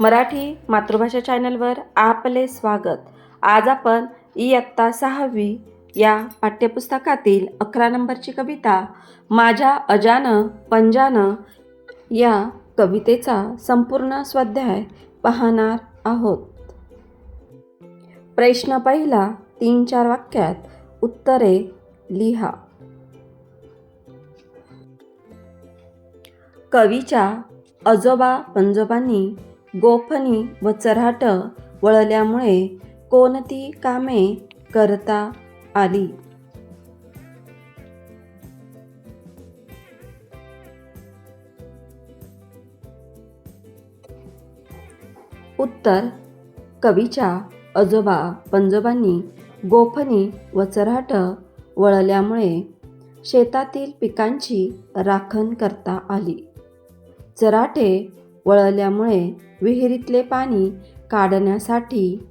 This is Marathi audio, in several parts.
मराठी मातृभाषा चॅनलवर आपले स्वागत. आज आपण इयत्ता सहावी या पाठ्यपुस्तकातील अकरा नंबरची कविता माझ्या अजानं पंजानं या कवितेचा संपूर्ण स्वाध्याय पाहणार आहोत. प्रश्न पहिला तीन चार वाक्यात उत्तरे लिहा. कवीच्या आजोबा पंजोबांनी गोफणी व चराट वळल्यामुळे कोणती कामे करता आली? उत्तर कवीच्या आजोबा पंजोबांनी गोफणी व चराट वळल्यामुळे शेतातील पिकांची राखण करता आली. चराटे वळल्यामुळे विहिरीतले पाणी काढण्यासाठी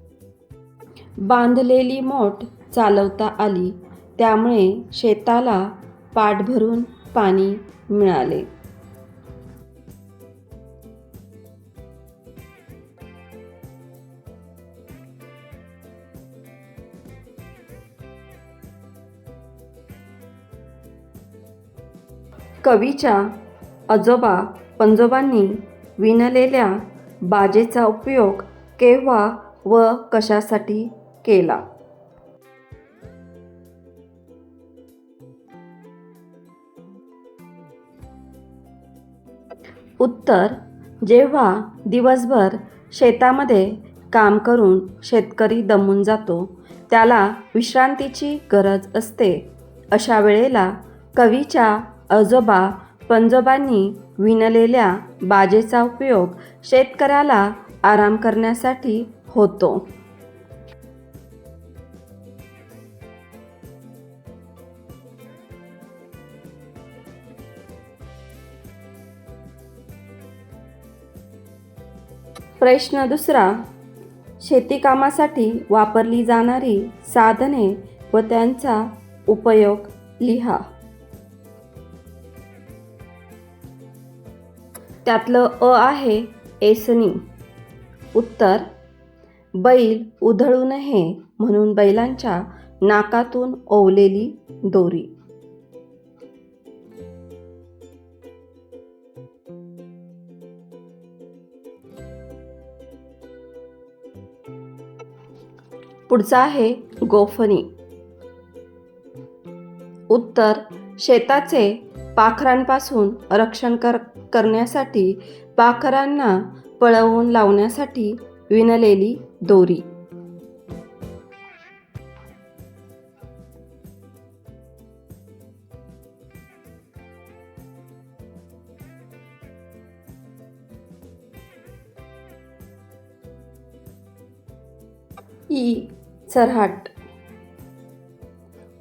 बांधलेली मोठ चालवता आली. त्यामुळे शेताला पाठभरून पाणी मिळाले. कवीच्या आजोबा पंजोबांनी विणलेल्या बाजेचा उपयोग केव्हा व कशासाठी केला? उत्तर जेव्हा दिवसभर शेतामध्ये काम करून शेतकरी दमून जातो त्याला विश्रांतीची गरज असते. अशा वेळेला कवीच्या आजोबा पंजोबांनी विणलेल्या बाजेचा उपयोग शेतकऱ्याला आराम करण्यासाठी होतो. प्रश्न दुसरा शेतीकामासाठी वापरली जाणारी साधने व त्यांचा उपयोग लिहा. त्यातलं अ आहे एसनी. उत्तर बैल उधळू नये म्हणून बैलांच्या नाकातून ओवलेली दोरी. पुढचा आहे गोफणी. उत्तर शेताचे पाखरांपासून रक्षण कर करण्यासाठी पाखरांना पळवून लावण्यासाठी विणलेली दोरी. ई. चरहाट.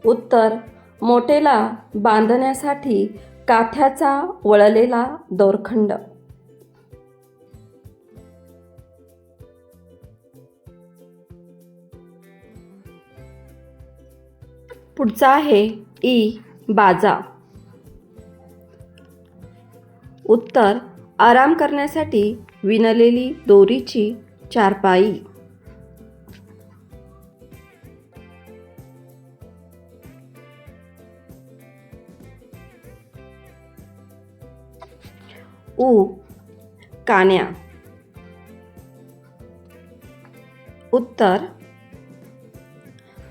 उत्तर मोटेला बांधण्यासाठी काथ्याचा वळलेला दोरखंड. पुढचा आहे ई बाजा. उत्तर आराम करण्यासाठी विणलेली दोरीची चारपाई. उ कान्या. उत्तर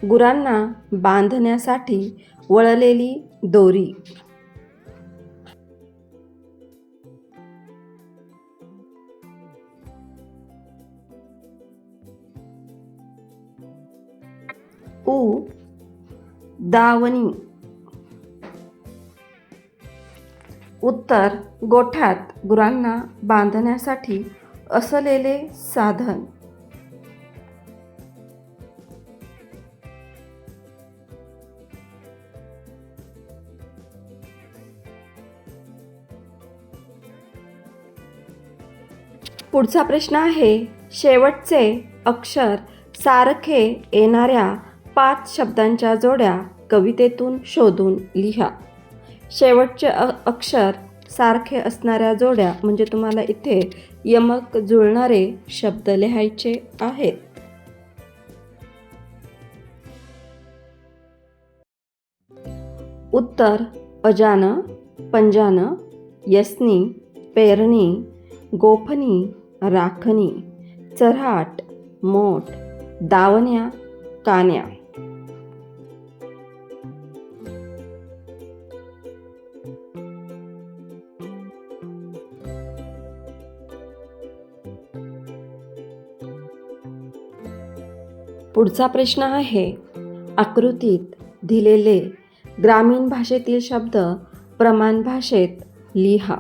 गुरांना बांधण्यासाठी वळलेली दोरी. उ दावणी. उत्तर गोठ्यात गुरांना बांधण्यासाठी असलेले साधन. पुढचा प्रश्न आहे शेवटचे अक्षर सारखे येणाऱ्या पाच शब्दांच्या जोड्या कवितेतून शोधून लिहा. शेवटचे अ अक्षर सारखे असणाऱ्या जोड्या म्हणजे तुम्हाला इथे यमक जुळणारे शब्द लिहायचे आहेत. उत्तर अजान पंजान यसनी पेरणी गोफणी राखणी चरहाट मोठ दावण्या कान्या. पुढचा प्रश्न आहे. आकृतीत दिलेले ग्रामीण भाषेतील शब्द प्रमाण भाषेत लिहा.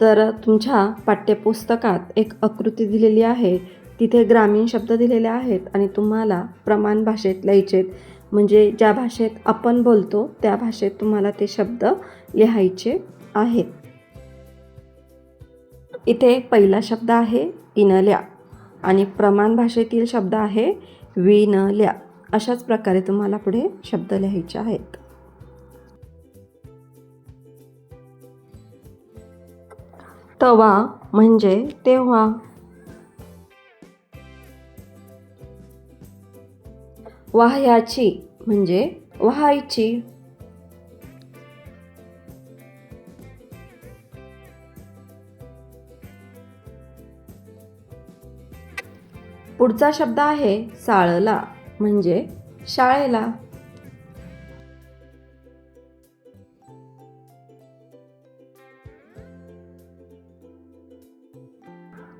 तर तुमच्या पाठ्यपुस्तकात एक आकृती दिलेली आहे. तिथे ग्रामीण शब्द दिलेले आहेत आणि तुम्हाला प्रमाण भाषेत लिहायचेत म्हणजे ज्या भाषेत आपण बोलतो त्या भाषेत तुम्हाला ते शब्द लिहायचे आहेत. इथे पहिला शब्द आहे इनल्या. आणि प्रमाण भाषेतील शब्द आहे विनल्या अशाच प्रकारे तुम्हाला पुढे शब्द लिहायचे आहेत. तवा म्हणजे तेव्हा. वाह्याची म्हणजे व्हायची. पुढचा शब्द आहे साळला म्हणजे शाळेला.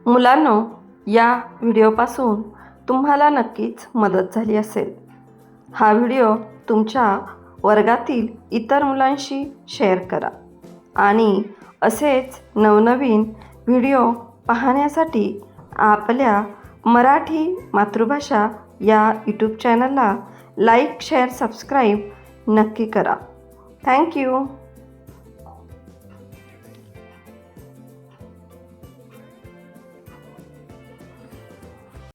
मुलांनो या व्हिडिओपासून तुम्हाला नक्कीच मदत झाली असेल. हा व्हिडिओ तुमच्या वर्गातील इतर मुलांशी शेअर करा आणि असेच नवनवीन व्हिडिओ पाहण्यासाठी आपल्या मराठी मातृभाषा या यूट्यूब चॅनलला लाईक शेअर सबस्क्राईब नक्की करा. थँक्यू